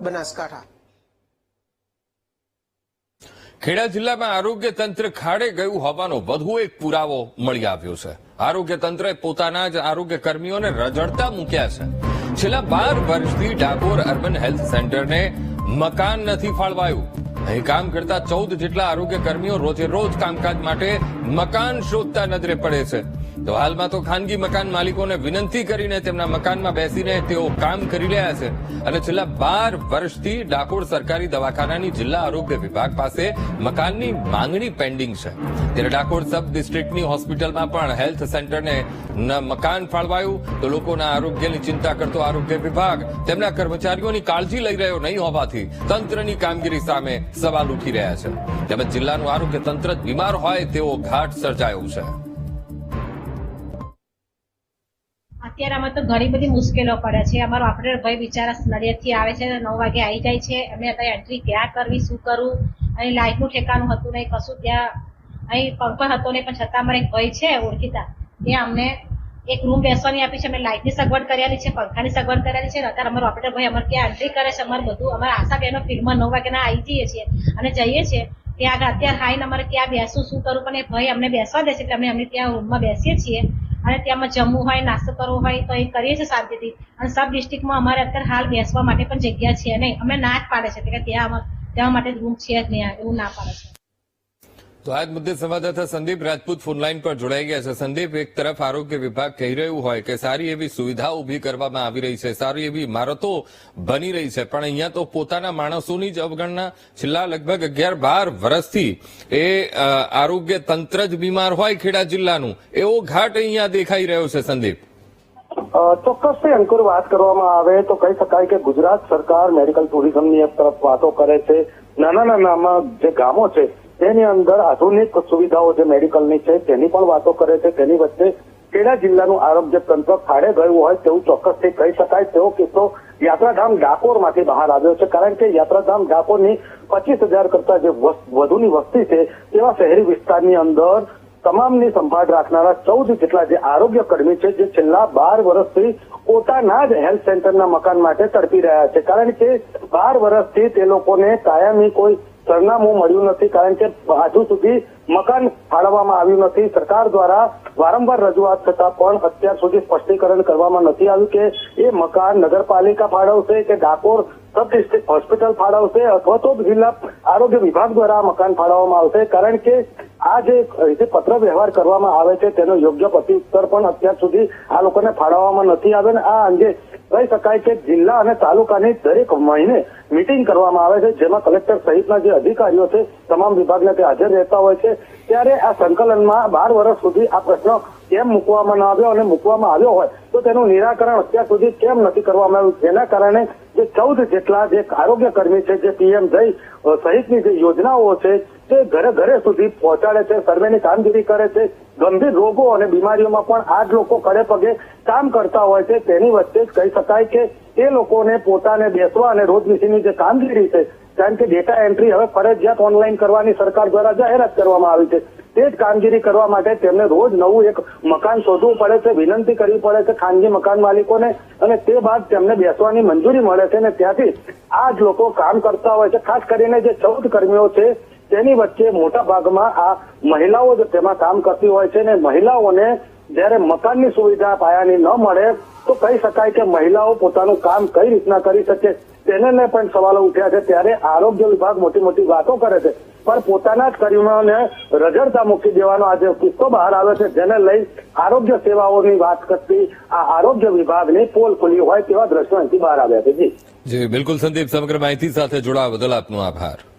બનાસકાંઠા. ખેડા જિલ્લામાં આરોગ્ય તંત્ર ખાડે ગયું હોવાનો વધુ એક પુરાવો મળી આવ્યો છે. આરોગ્ય તંત્રે પોતાના જ આરોગ્ય કર્મીઓને રજડતા મૂક્યા છે. છેલ્લા બાર વર્ષથી ડાકોર અર્બન હેલ્થ સેન્ટરને મકાન નથી ફાળવાયું. અહીં કામ કરતા ચૌદ જેટલા આરોગ્ય કર્મીઓ રોજે રોજ કામકાજ માટે મકાન શોધતા નજરે પડે છે. તો હાલમાં તો ખાનગી મકાન માલિકોને વિનંતી કરીને તેમના મકાનમાં બેસીને તેઓ કામ કરી રહ્યા છે. અને છેલ્લા બાર વર્ષથી ડાકોર સરકારી દવાખાનાની જિલ્લા આરોગ્ય વિભાગ પાસે મકાનની માંગણી પેન્ડિંગ છે. ત્યારે ડાકોર સબ ડિસ્ટ્રિક્ટની હોસ્પિટલમાં પણ હેલ્થ સેન્ટરને મકાન ફાળવાયું. તો લોકોના આરોગ્યની ચિંતા કરતો આરોગ્ય વિભાગ તેમના કર્મચારીઓની કાળજી લઈ રહ્યો નહીં હોવાથી તંત્રની કામગીરી સામે સવાલ ઉઠી રહ્યા છે. તેમજ જિલ્લાનું આરોગ્ય તંત્ર બીમાર હોય તેવો ઘાટ સર્જાયો છે. અત્યારે અમે તો ઘણી બધી મુશ્કેલો પડે છે. અમારો ઓપરેટર ભાઈ બિચારા નડિયાદથી આવે છે, નવ વાગે આવી જાય છે. અમે અત્યારે એન્ટ્રી ક્યાં કરવી, શું કરવું? અહીં લાઇટનું ઠેકાણું હતું નહીં, કશું ત્યાં અહીં પંકજ હતો નહીં, પણ છતાં અમારે એક ભાઈ છે, ઓળખીતા. ત્યાં અમને એક રૂમ બેસવાની આપી છે. અમે લાઇટની સગવડ કરેલી છે, પંખાની સગવડ કરેલી છે. અત્યારે અમારો ઓપરેટર ભાઈ અમારે ત્યાં એન્ટ્રી કરે છે. અમારે બધું, અમારે આશા બહેનો ફિલ્મમાં નવ વાગ્યાના આવી જઈએ છીએ અને જઈએ છીએ. ત્યાં આગળ અત્યારે હાઈને અમારે ક્યાં બેસું, શું કરવું પણ એ ભાઈ અમને બેસવા દે છે, એટલે અમે અમે ત્યાં રૂમમાં બેસીએ છીએ. અને ત્યાં જમવું હોય, નાસ્તો કરવો હોય તો એ કરીએ છીએ શાંતિથી. અને સબ ડિસ્ટ્રિક્ટમાં અમારે અત્યારે હાલ બેસવા માટે પણ જગ્યા છે નહીં. અમે ના જ પાડે છે કે ત્યાં ત્યાં માટે રૂમ છે જ નહીં એવું ના પાડે છે. તો આજ મુદ્દે સંવાદદાતા સંદીપ રાજપૂત ફોનલાઈન પર જોડાઈ ગયા છે. સંદીપ, એક તરફ આરોગ્ય વિભાગ કહી રહ્યું હોય કે સારી એવી સુવિધા ઊભી કરવામાં આવી રહી છે, સારી એવી ઇમારતો બની રહી છે, પણ અહીંયા તો પોતાના માણસોની જ અવગણના છેલ્લા લગભગ અગિયાર બાર વર્ષથી એ આરોગ્ય તંત્ર જ બીમાર હોય ખેડા જિલ્લાનું. એવો ઘાટ અહીંયા દેખાઈ રહ્યો છે, સંદીપ. ચોક્કસ અંકુર વાત કરવામાં આવે તો કહી શકાય કે ગુજરાત સરકાર મેડિકલ ટુરિઝમની એક તરફ વાતો કરે છે. નાના નાનામાં જે ગામો છે તેની અંદર આધુનિક સુવિધાઓ જે મેડિકલની છે, તેની પણ વાતો કરે છે, તેની વચ્ચે કેડા જિલ્લાનું આરોગ્ય તંત્ર ફાળે ગયું હોય તેવું ચોક્કસથી કહી શકાય. તેવો કિસ્સો યાત્રાધામ ડાકોરમાંથી બહાર આવ્યો છે, કારણ કે યાત્રાધામ ડાકોરની પચીસ હજાર કરતા જે વધુની વસ્તી છે તેવા શહેરી વિસ્તારની અંદર તમામની સંભાળ રાખનારા ચૌદ જેટલા જે આરોગ્ય કર્મી છે, જે છેલ્લા બાર વર્ષથી પોતાના જ હેલ્થ સેન્ટરના મકાન માટે તડપી રહ્યા છે. કારણ કે બાર વર્ષથી તે લોકોને કાયમી કોઈ સરનામું મળ્યું નથી કારણ કે હજુ સુધી મકાન ફાળવવામાં આવ્યું નથી. સરકાર દ્વારા વારંવાર રજૂઆત થતા પણ અત્યાર સુધી સ્પષ્ટીકરણ કરવામાં નથી આવ્યું કે એ મકાન નગરપાલિકા ફાળવશે કે ડાકોર સબ ડિસ્ટ્રિક્ટ હોસ્પિટલ ફાળવશે અથવા તો જિલ્લા આરોગ્ય વિભાગ દ્વારા મકાન ફાળવવામાં આવશે. કારણ કે આ જે રીતે પત્ર વ્યવહાર કરવામાં આવે છે, તેનો યોગ્ય પ્રત્યુત્તર પણ અત્યાર સુધી આ લોકોને ફાળવવામાં નથી આવે અને આ અંગે કહી શકાય કે જિલ્લા અને તાલુકાની દરેક મહિને મિટિંગ કરવામાં આવે છે, જેમાં કલેક્ટર સહિતના જે અધિકારીઓ છે, તમામ વિભાગના તે હાજર રહેતા હોય છે. ત્યારે આ સંકલનમાં બાર વર્ષ સુધી આ પ્રશ્ન કેમ મૂકવામાં ન આવ્યો અને મૂકવામાં આવ્યો હોય, તો તેનું નિરાકરણ અત્યાર સુધી કેમ નથી કરવામાં આવ્યું? જેના કારણે જે ચૌદ જેટલા જે આરોગ્ય કર્મી છે, જે પીએમ જય સહિતની જે યોજનાઓ છે તે ઘરે ઘરે સુધી પહોંચાડે છે, સર્વેની કામગીરી કરે છે. ગંભીર રોગો અને બીમારીઓમાં પણ આ જ લોકો ખડે પગે કામ કરતા હોય છે. તેની વચ્ચે જ કહી શકાય કે એ લોકોને પોતાને બેસવા અને રોજનીશીની જે કામગીરી છે, કારણ કે ડેટા એન્ટ્રી હવે ફરજિયાત ઓનલાઈન કરવાની સરકાર દ્વારા જાહેરાત કરવામાં આવી છે. તે જ કામગીરી કરવા માટે તેમને રોજ નવું એક મકાન શોધવું પડે છે, વિનંતી કરવી પડે છે ખાનગી મકાન માલિકોને અને તે બાદ તેમને બેસવાની મંજૂરી મળે છે અને ત્યાંથી આ જ લોકો કામ કરતા હોય છે. ખાસ કરીને જે ચૌદ કર્મીઓ છે તેની વચ્ચે મોટા ભાગમાં આ મહિલાઓ જ તેમાં કામ કરતી હોય છે ને મહિલાઓને જ્યારે મકાનની સુવિધા પાયાની ન મળે તો કહી શકાય કે મહિલાઓ પોતાનું કામ કઈ રીતના કરી શકે? તેને પણ સવાલો ઉઠ્યા છે. ત્યારે આરોગ્ય વિભાગ મોટી મોટી વાતો કરે છે. પણ પોતાના જ કર્મીઓને રજડતા મૂકી દેવાનો આજે કિસ્સો બહાર આવ્યો છે. જેને લઈ આરોગ્ય સેવાઓની વાત કરતી આ આરોગ્ય વિભાગની પોલ ખુલી હોય તેવા દ્રશ્યો અહીંથી બહાર આવ્યા છે. જી. જી, બિલકુલ સંદીપ, સમગ્ર માહિતી સાથે જોડાવા બદલ આપનો આભાર.